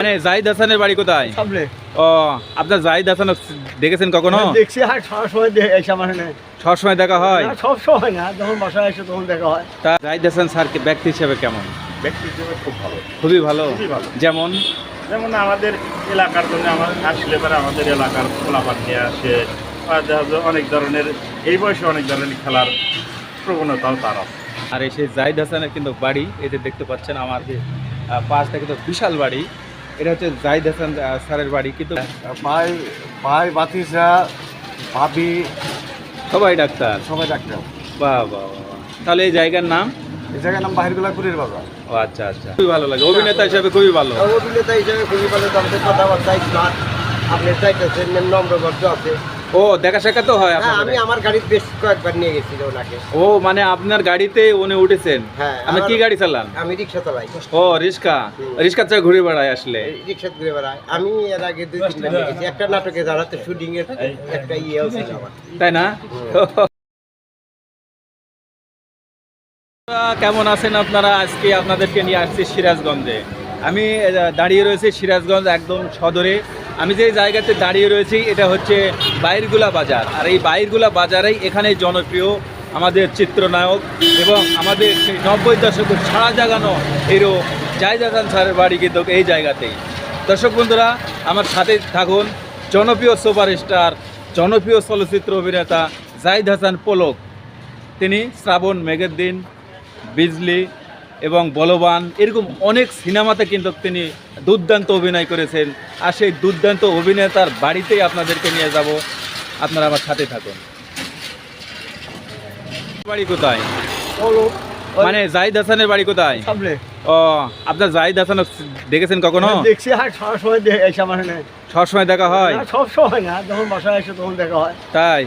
মানে জাহিদ হাসানের বাড়ি কোথায়? সামনে। ও আপনার জাহিদ হাসান দেখেছেন কখনো? দেখছি আর সব সময় দেখে এই সামনে সবসময় দেখা হয়? সব সময় না যখন বাসায় এসে তখন দেখা হয়। তা জাহিদ হাসান স্যারকে ব্যক্তি হিসেবে কেমন? ব্যক্তি হিসেবে খুব ভালো। খুবই ভালো? যেমন? যেমন আমাদের এলাকার জন্য আমার আসলে এবারে আমাদের এলাকার খোলাপাট নিয়ে আসে আর দেখা যায় অনেক ধরনের এই বয়সে অনেক ধরনের খেলার প্রবণতাও তার আর এই সেই জাহিদ হাসানের কিন্তু বাড়ি এতে দেখতে পাচ্ছেন আমার যে আহ, পাশটা কিন্তু বিশাল বাড়ি। এটা হচ্ছে জাহিদ হাসান স্যারের বাড়ি কিন্তু ভাই ভাই বাতিসা ভাবি। সবাই ডাক্তার। সবাই ডাক্তার। বাহ বাহ। তাহলে এই জায়গার নাম? এই জায়গার নাম বাহিরগুলা কুড়ির বাবা ও আচ্ছা আচ্ছা। খুবই ভালো লাগে। অভিনেতা হিসাবে খুবই ভালো। অভিনেতা হিসাবে খুবই ভালো। আমাদের কথাবার্তা আপনি চাইতেছেন নম্র ভদ্র আছে। ও দেখা সাক্ষাৎ তো হয় হ্যাঁ আমি আমার গাড়িতে বেশ কয়েকবার নিয়ে ওনাকে। ও মানে আপনার গাড়িতে উনি উঠেছেন? হ্যাঁ, আপনি কি গাড়ি চালান? আমি রিক্সা চালাই। ও রিক্সা। রিক্সা চাই ঘুরে বেড়ায় আসলে। রিক্সা ঘুরে বেড়াই আমি এর আগে দুই গেছি একটা নাটকে দাঁড়াতে শুটিং এর একটা ইয়েও ছিল আমার। তাই না? কেমন আছেন আপনারা? আজকে আপনাদেরকে নিয়ে আসছি সিরাজগঞ্জে। আমি দাঁড়িয়ে রয়েছি সিরাজগঞ্জ একদম সদরে। আমি যে জায়গাতে দাঁড়িয়ে রয়েছি, এটা হচ্ছে বাইরগুলা বাজার। আর এই বাইরগুলা বাজারেই এখানে জনপ্রিয় আমাদের চিত্রনায়ক এবং আমাদের সেই নব্বই দশকের ছাড়া জাগানো হিরো জাহিদ হাসান স্যারের বাড়ি কিন্তু এই জায়গাতেই। দর্শক বন্ধুরা, আমার সাথে থাকুন জনপ্রিয় সুপারস্টার, জনপ্রিয় চলচ্চিত্র অভিনেতা জাহিদ হাসান পোলক। তিনি শ্রাবণ মেঘের দিন, বিজলি এবং বলবান এরকম অনেক সিনেমাতে কিন্তু তিনি দুর্দান্ত অভিনয় করেছেন। আর সেই দুর্দান্ত অভিনেতার বাড়িতেই আপনাদেরকে নিয়ে যাব। আপনারা আমার সাথে থাকুন। বাড়ি কোথায়? মানে জাহিদ হাসানের বাড়ি কোথায়? ও আপনার জাহিদ হাসান দেখেছেন কখনো? দেখছি। আর সব সময় দেখে এই সামনে সবসময় দেখা হয়? না, সব সময় না। যখন বাসায় এসে তখন দেখা হয়। তাই?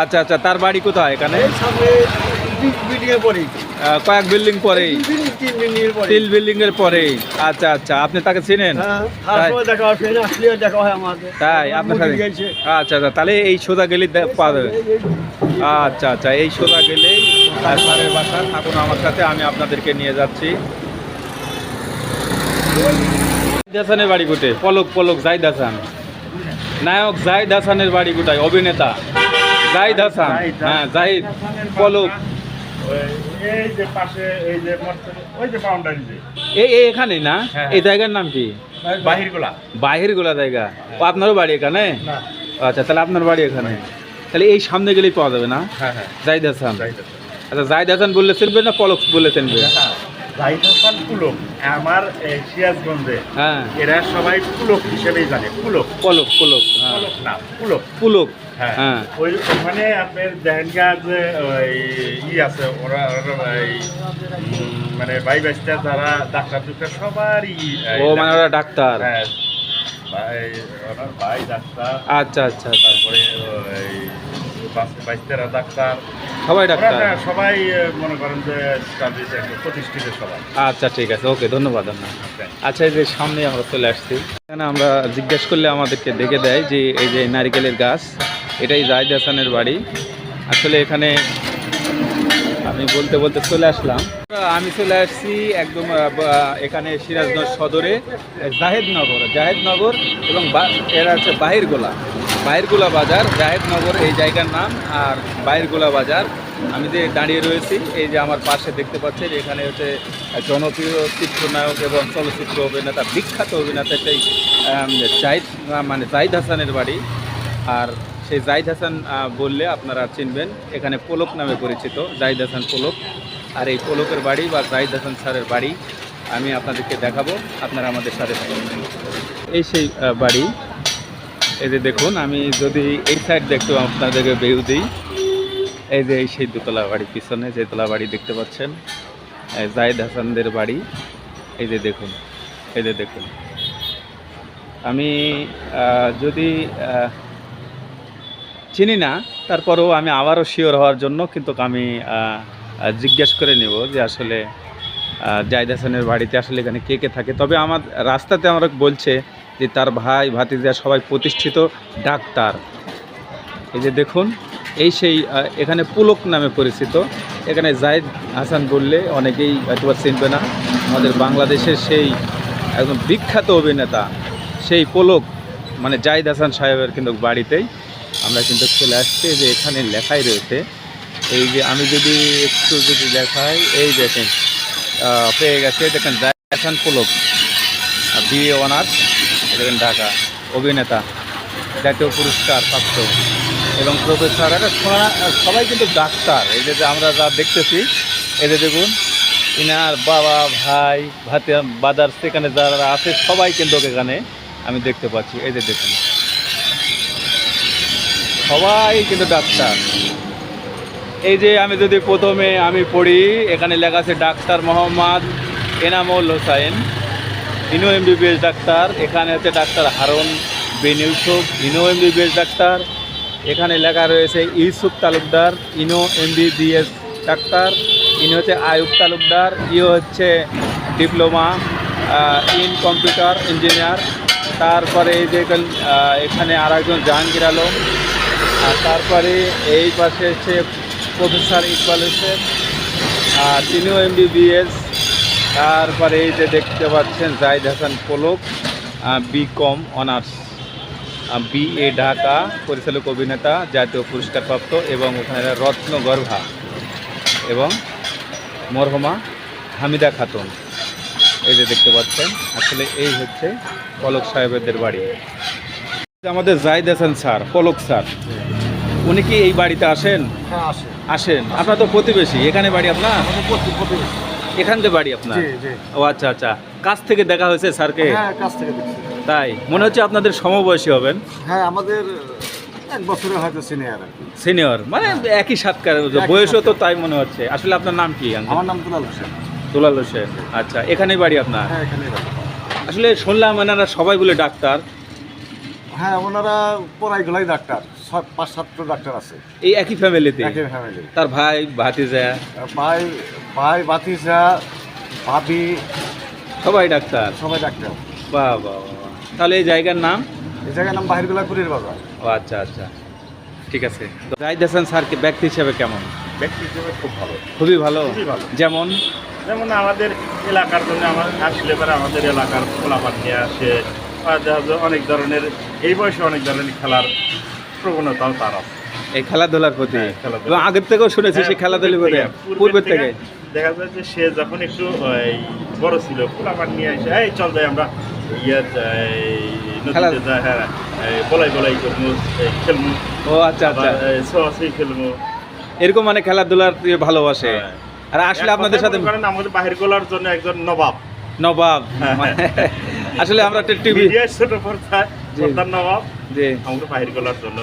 আচ্ছা আচ্ছা। তার বাড়ি কোথায় এখানে? সামনে বিল্ডিং এর পরেই আহ, কয়েক বিল্ডিং পরেই। তিন বিল্ডিং এর পরেই। আচ্ছা আচ্ছা আপনি তাকে চেনেন? হ্যাঁ তাই? হয় তাই আপনার সাথে? আচ্ছা আচ্ছা তাহলে এই সোজা গেলেই দে- পাওয়া যাবে। আচ্ছা আচ্ছা এই সোজা গেলেই আর স্যারের বাসা। থাকুন আমার সাথে আমি আপনাদেরকে নিয়ে যাচ্ছি। হাসানের বাড়ি কোটে পলক পলক জাহিদ হাসান নায়ক জাহিদ হাসানের বাড়ি কোটায় অভিনেতা। জাহিদ হাসান হ্যাঁ জাহিদ পলক। এই যে পাশে এই যে ওই যে বাউন্ডারি যে। এই এই এখানেই না? হ্যাঁ। এই জায়গার নাম কি? বাহিরগুলা। জায়গা। ও আপনারও বাড়ি এখানে? আচ্ছা তাহলে আপনার বাড়ি এখানে। তাহলে এই সামনে গেলেই পাওয়া যাবে না? হ্যাঁ হ্যাঁ। জাহিদ হাসান। আচ্ছা জাহিদ হাসান বললে চিনবে না পলক বলে চিনবে? পুলক আমার সিরাজগঞ্জে হ্যাঁ। এরা সবাই পুলক হিসেবেই জানে পুলক। পলক পলক হ্যাঁ। পুলক না পুলক। পুলক হ্যাঁ। হ্যাঁ। ওই ওখানে আপনার যে ই আছে ওরা মানে ভাই বাইসটা যারা ডাক্তার দুক্তার সবারই ও মানে ওরা ডাক্তার। হ্যাঁ, ভাই ডাক্তার। আচ্ছা আচ্ছা আচ্ছা। তারপরে বাস- ডাক্তার। সবাই ডাক্তার। সবাই মনে করেন যে প্রতিষ্ঠিত সবাই। আচ্ছা ঠিক আছে। ওকে ধন্যবাদ আপনার আচ্ছা। এই যে সামনে আমরা চলে আসছি। এখানে আমরা জিজ্ঞেস করলে আমাদেরকে দেখে দেয় যে এই যে নারিকেলের গাছ এটাই জাহিদ হাসানের বাড়ি। আসলে এখানে আমি বলতে বলতে চলে আসলাম। আমি চলে আসছি একদম এখানে সিরাজগঞ্জ সদরে, জাহেদনগর জাহেদনগর এবং এরা হচ্ছে বাহিরগোলা। বাহিরগোলা বাজার, জাহেদনগর, এই জায়গার নাম, আর বাহিরগোলা বাজার। আমি যে দাঁড়িয়ে রয়েছি, এই যে আমার পাশে দেখতে পাচ্ছেন, এখানে হচ্ছে জনপ্রিয় চিত্রনায়ক এবং চলচ্চিত্র অভিনেতা, বিখ্যাত অভিনেতা, সেই জাহিদ মানে জাহিদ হাসানের বাড়ি। আর সেই জাহিদ হাসান বললে আপনারা চিনবেন, এখানে পোলক নামে পরিচিত জাহিদ হাসান পোলক। আর এই পোলকের বাড়ি বা জাহিদ হাসান স্যারের বাড়ি আমি আপনাদেরকে দেখাবো, আপনারা আমাদের সাথে এই সেই বাড়ি, এই যে দেখুন, আমি যদি এই সাইড দেখতে আপনাদেরকে ভিউ দিই, এই যে এই সেই দোতলা বাড়ি পিছনে যে দোতলা বাড়ি দেখতে পাচ্ছেন জাহিদ হাসানদের বাড়ি, এই যে দেখুন, এই যে দেখুন। আমি যদি চিনি না, তারপরেও আমি আবারও শিওর হওয়ার জন্য কিন্তু আমি জিজ্ঞেস করে নেব যে আসলে জাহিদ হাসানের বাড়িতে আসলে এখানে কে কে থাকে। তবে আমার রাস্তাতে আমার বলছে যে তার ভাই, ভাতিজা সবাই প্রতিষ্ঠিত ডাক্তার। এই যে দেখুন, এই সেই এখানে পুলক নামে পরিচিত। এখানে জাহিদ হাসান বললে অনেকেই হয়তো চিনবে না, আমাদের বাংলাদেশের সেই একদম বিখ্যাত অভিনেতা, সেই পোলক মানে জাহিদ হাসান সাহেবের কিন্তু বাড়িতেই। আমরা কিন্তু চলে আসছি যে এখানে লেখাই রয়েছে। এই যে আমি যদি একটু যদি দেখাই, এই দেখেন পেয়ে গেছে দেখেন হাসান পলক বিএ অনার্স দেখেন, ঢাকা, অভিনেতা, জাতীয় পুরস্কার প্রাপ্ত। এবং প্রফেসর, এটা সবাই কিন্তু ডাক্তার। এই যে যে আমরা যা দেখতেছি, এই যে দেখুন, ইনার বাবা, ভাই ভাতে বাদার সেখানে যারা আছে, সবাই কিন্তু এখানে আমি দেখতে পাচ্ছি। এই যে দেখুন। সবাই কিন্তু ডাক্তার। এই যে আমি যদি প্রথমে আমি পড়ি, এখানে লেখা আছে ডাক্তার মোহাম্মদ এনামুল হোসাইন। ইনো এমবিবিএস ডাক্তার, এখানে আছে ডাক্তার হারুন বিন ইউসুফ, ইনো এমবিবিএস ডাক্তার। এখানে লেখা রয়েছে ইউসুফ তালুকদার, ইনো এমবিবিএস ডাক্তার। ইনি হচ্ছে আয়ুব তালুকদার, ইও হচ্ছে ডিপ্লোমা ইন কম্পিউটার ইঞ্জিনিয়ার। তারপরে এই যে এখানে আর একজন জাহাঙ্গীর আলম। আর তারপরে এই পাশে হচ্ছে প্রফেসর ইকবাল হোসেন, আর তিনিও এমবিবিএস তারপরে এই যে দেখতে পাচ্ছেন Zahid Hasan Palak B com honours BA Dhaka, পরিচালক অভিনেতা, জাতীয় পুরস্কারপ্রাপ্ত এবং ওখানে রত্নগর্ভা এবং মরহমা হামিদা খাতুন। এই যে দেখতে পাচ্ছেন, আসলে এই হচ্ছে পলক সাহেবদের বাড়ি। আমাদের জাহিদ হাসান স্যার পলক স্যার। উনি কি এই বাড়িতে আসেন? হ্যাঁ আসেন। আপনার তো প্রতিবেশী। এখানে বাড়ি আপনার? এখানকে বাড়ি আপনার? ও আচ্ছা আচ্ছা। কাছ থেকে দেখা হয়েছে স্যারকে? হ্যাঁ থেকে তাই? মনে হচ্ছে আপনাদের সমবয়সী হবেন। হ্যাঁ আমাদের এক বছরের হয়তো সিনিয়র সিনিয়র মানে একই সাতকার বয়সও তো তাই মনে হচ্ছে। আসলে আপনার নাম কি আমার নাম দুলাল হোসেন। দুলাল হোসেন। আচ্ছা এখানেই বাড়ি আপনার? হ্যাঁ এখানেই বাড়ি। আসলে শুনলাম এনারা সবাই বলে ডাক্তার। হ্যাঁ ওনারা পড়াইগুলাই ডাক্তার। সাত পাঁচ সাতটা ডাক্তার আছে। এই একই ফ্যামিলিতে একই ফ্যামিলি তার ভাই ভাতিজা? ভাই ভাই বাতিজা ভাবি। সবাই ডাক্তার? সবাই ডাক্তার। বাহ বাহ বাহ। তাহলে এই জায়গার নাম? এই জায়গার নাম বাহিরগুলা কুড়ির বাজার। ও আচ্ছা আচ্ছা। ঠিক আছে। তো জাহিদ হাসান স্যারকে ব্যক্তি হিসেবে কেমন? ব্যক্তি হিসেবে খুব ভালো। খুবই ভালো? খুবই ভালো। যেমন? যেমন আমাদের এলাকার জন্য আমার আসলে পরে আমাদের এলাকার খোলাপাট নিয়ে আসে বা দেখা যায় অনেক ধরনের এই বয়সে অনেক ধরনের খেলার প্রবণতাও তার আছে। এই খেলাধুলার প্রতি? হ্যাঁ। আগের থেকেও শুনেছি সে খেলাধুলি করে পূর্বের থেকে দেখা যায় যে সে যখন একটু বড় ছিল খোলাপাট নিয়ে এসে এই চল যাই আমরা ইয়ে নদীতে হ্যাঁ বলাই বলাই করব খেলব। ও আচ্ছা আচ্ছা। খেলব। এরকম মানে খেলাধুলার ভালোবাসে। হ্যাঁ। আর আসলে আপনাদের সাথে আমাদের বাহির গোলার জন্য একজন নবাব। নবাব হ্যাঁ, মানে আসলে আমরা একটা টিভি ছোট পর্দায় জি। পর্দার নবাব। যে আমাদের বাহির গোলার জন্য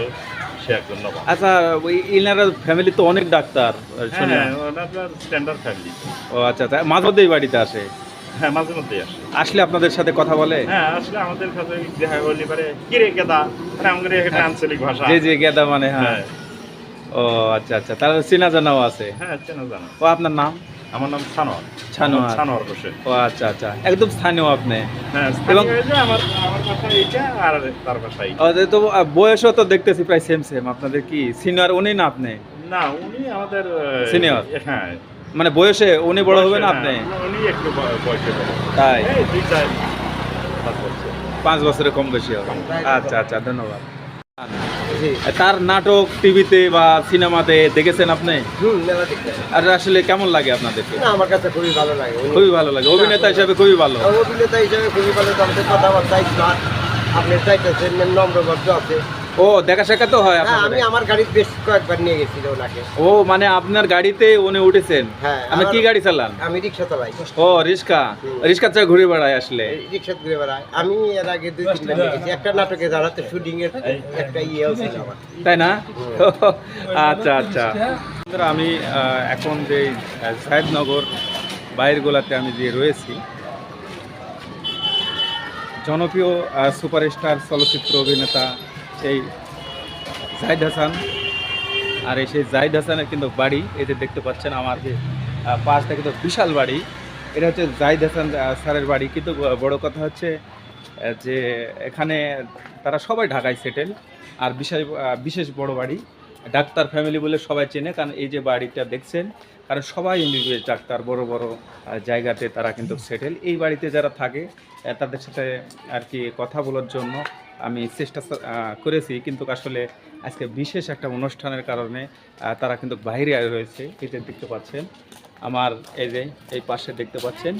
আচ্ছা ওই ইনারা ফ্যামিলি তো অনেক ডাক্তার শুনে হ্যাঁ ওনার স্ট্যান্ডার্ড ফ্যামিলি ও আচ্ছা আচ্ছা মাঝে মধ্যেই বাড়িতে আসে? হ্যাঁ মাঝে মধ্যেই আসে। আসলে আপনাদের সাথে কথা বলে? হ্যাঁ আসলে আমাদের দেখা পারে কিরে গেদা? মানে আমাদের আঞ্চলিক ভাষা। গেদা মানে হ্যাঁ। হ্যাঁ। ও আচ্ছা আচ্ছা তাহলে চেনা জানাও আছে। হ্যাঁ চেনা জানা ও আপনার নাম? আমার নাম সানোয়ার। সানোয়ার। সানোয়ার হোসেন। ও আচ্ছা আচ্ছা। একদম স্থানীয় আপনি। হ্যাঁ এবং- আমার আমার এইটা আর তার ভাষা এইটা। তো বয়সও তো দেখতেছি প্রায় সেম সেম আপনাদের কি সিনিয়র উনি না আপনি? না উনি আমাদের Senior? হ্যাঁ। মানে বয়সে উনি বড় হবেন বয়সে, আপনি? হ্যাঁ, উনি একটু বয়সে তাই? দুই চার পাঁচ বছর। পাঁচ বছরের কম বেশি হবে। আচ্ছা আচ্ছা ধন্যবাদ। তার নাটক টিভিতে বা সিনেমাতে দেখেছেন আপনি। আর আসলে কেমন লাগে আপনাদের আমার কাছে খুবই ভালো লাগে। খুবই ভালো লাগে। অভিনেতা হিসাবে খুবই ভালো। অভিনেতা হিসাবে খুবই ভালো। আমাদের কথাবার্তা আপনার আপনি চাইতেছেন নম্র ভদ্র আছে। ও দেখা সাক্ষাৎ তো হয় হ্যাঁ আমি আমার গাড়ি বেশ কয়েকবার নিয়ে গেছিল ওনাকে। ও মানে আপনার গাড়িতে উনি উঠেছেন? হ্যাঁ, আপনি কি গাড়ি চালান? আমি রিক্সা চালাই। ও রিক্সা? রিক্সা চাই ঘুরে বেড়ায় আসলে? রিক্সা ঘুরে বেড়াই আমি এর আগে দুই তিনটা নিয়ে গেছি একটা নাটকে দাঁড়াতে শুটিং এর একটা ছিল আমার। তাই না? আচ্ছা আচ্ছা। আমি এখন যে সাহেবনগর বাইরগোলাতে আমি যে রয়েছি জনপ্রিয় সুপারস্টার চলচ্চিত্র অভিনেতা সেই জাহিদ হাসান আর এই সেই জাহিদ হাসানের কিন্তু বাড়ি এই যে দেখতে পাচ্ছেন আমার যে পাশটা কিন্তু বিশাল বাড়ি। এটা হচ্ছে জাহিদ হাসান স্যারের বাড়ি। কিন্তু বড় কথা হচ্ছে যে এখানে তারা সবাই ঢাকায় সেটেল আর বিশেষ বিশেষ বড় বাড়ি। ডাক্তার ফ্যামিলি বলে সবাই চেনে কারণ এই যে বাড়িটা দেখছেন কারণ সবাই এমবিবিএস ডাক্তার বড় বড় জায়গাতে তারা কিন্তু সেটেল এই বাড়িতে যারা থাকে তাদের সাথে আর কি কথা বলার জন্য আমি চেষ্টা করেছি। কিন্তু আসলে আজকে বিশেষ একটা অনুষ্ঠানের কারণে তারা কিন্তু বাইরে রয়েছে এটা দেখতে পাচ্ছেন আমার এই যে এই পাশে দেখতে পাচ্ছেন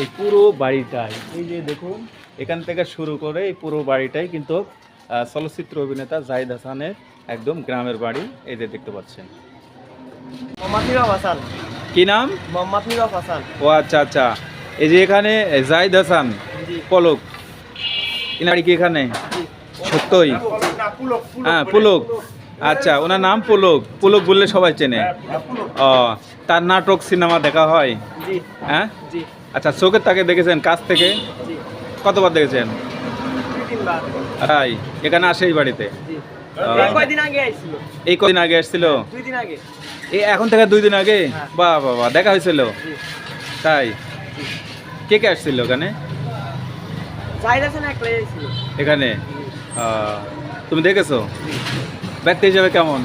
এই পুরো বাড়িটাই। এই যে দেখুন এখান থেকে শুরু করে এই পুরো বাড়িটাই কিন্তু চলচ্চিত্র অভিনেতা জাহিদ হাসানের একদম গ্রামের বাড়ি। এই যে দেখতে পাচ্ছেন। হাসান। কি নাম? মোহাম্মদ নীরব হাসান। ও আচ্ছা আচ্ছা। এই যে এখানে জাহিদ হাসান পলক। ইনারি কি এখানে? সত্যই? হ্যাঁ। পুলক। আচ্ছা ওনার নাম পুলক। পুলক বললে সবাই চেনে। হ্যাঁ, ও তার নাটক সিনেমা দেখা হয়? হ্যাঁ? আচ্ছা চোখের তাকে দেখেছেন কাছ থেকে? কতবার দেখেছেন? তাই? এখানে আসে এই বাড়িতে? এই কদিন আগে আগে এই এখন থেকে দুই দিন আগে? বা বাহ বাহ দেখা হয়েছিল? তাই? কে কে আসছিল ওখানে? এখানে? আহ, তুমি দেখেছ? ব্যক্তি হিসেবে কেমন?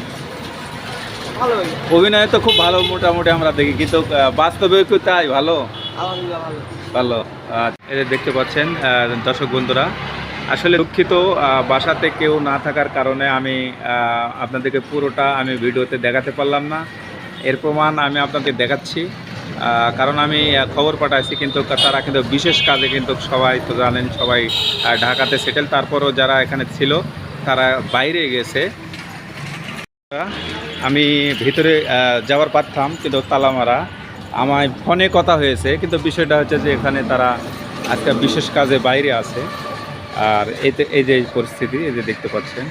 ভালো অভিনয় তো খুব ভালো মোটামুটি আমরা দেখি কিন্তু বাস্তবে কি তাই? ভালো? ভালো। যে দেখতে পাচ্ছেন দর্শক বন্ধুরা আসলে দুঃখিত বাসাতে কেউ না থাকার কারণে আমি আপনাদেরকে পুরোটা আমি ভিডিওতে দেখাতে পারলাম না। এর প্রমাণ আমি আপনাদের দেখাচ্ছি। কারণ আমি খবর পাঠাইছি কিন্তু তারা কিন্তু বিশেষ কাজে কিন্তু সবাই তো জানেন, সবাই ঢাকাতে সেটেল তারপরও যারা এখানে ছিল, তারা বাইরে গেছে। আমি ভিতরে যাওয়ার পারতাম কিন্তু তালামারা। আমায় ফোনে কথা হয়েছে, কিন্তু বিষয়টা হচ্ছে যে এখানে তারা আজকে বিশেষ কাজে বাইরে আছে। আর এতে এই যে পরিস্থিতি, এই যে দেখতে পাচ্ছেন।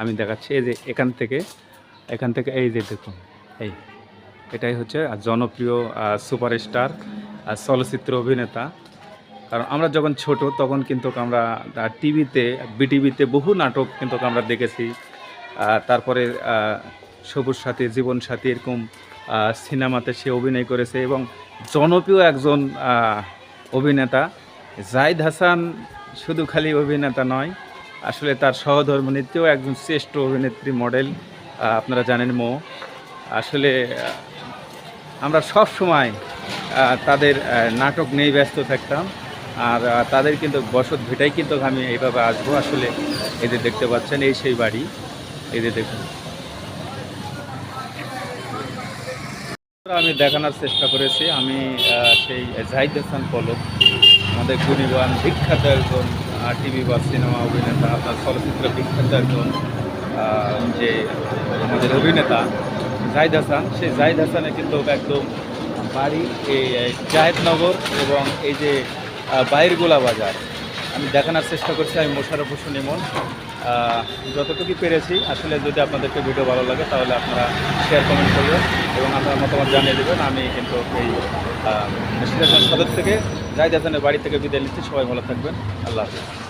আমি দেখাচ্ছি, এই যে এখান থেকে এখান থেকে এই যে দেখুন, এই। এটাই হচ্ছে জনপ্রিয় সুপারস্টার চলচ্চিত্র অভিনেতা। কারণ আমরা যখন ছোট, তখন কিন্তু আমরা টিভিতে, বিটিভিতে বহু নাটক কিন্তু আমরা দেখেছি। তারপরে সবুজ সাথী, জীবন সাথী এরকম সিনেমাতে সে অভিনয় করেছে এবং জনপ্রিয় একজন অভিনেতা। জাহিদ হাসান শুধু খালি অভিনেতা নয়, আসলে তার সহধর্মিনীতেও একজন শ্রেষ্ঠ অভিনেত্রী, মডেল আপনারা জানেন মো। আসলে আমরা সব সময় তাদের নাটক নিয়ে ব্যস্ত থাকতাম। আর তাদের কিন্তু বসত ভিটাই কিন্তু আমি এইভাবে আসব। আসলে এদের দেখতে পাচ্ছেন, এই সেই বাড়ি। এদের দেখুন। আমি দেখানোর চেষ্টা করেছি। আমি সেই জাহিদ হাসান পলক, আমাদের গুণীবান বিখ্যাত একজন টিভি বা সিনেমা অভিনেতা আপনার চলচ্চিত্র বিখ্যাত একজন যে আমাদের অভিনেতা। জাহিদ হাসান। সেই জাহিদ হাসানের কিন্তু একদম বাড়ি এই জাহেদনগর এবং এই যে বাইরগোলা বাজার। আমি দেখানোর চেষ্টা করছি, আমি মোশারফ হোসেন ইমন। যতটুকু পেরেছি, আসলে যদি আপনাদেরকে ভিডিও ভালো লাগে, তাহলে আপনারা শেয়ার কমেন্ট করবেন এবং আপনার মতামত জানিয়ে দেবেন। আমি কিন্তু এই সিরাজগঞ্জ সদর থেকে, জাহিদ হাসানের বাড়ি থেকে বিদায় নিচ্ছি। সবাই ভালো থাকবেন। আল্লাহ হাফিজ।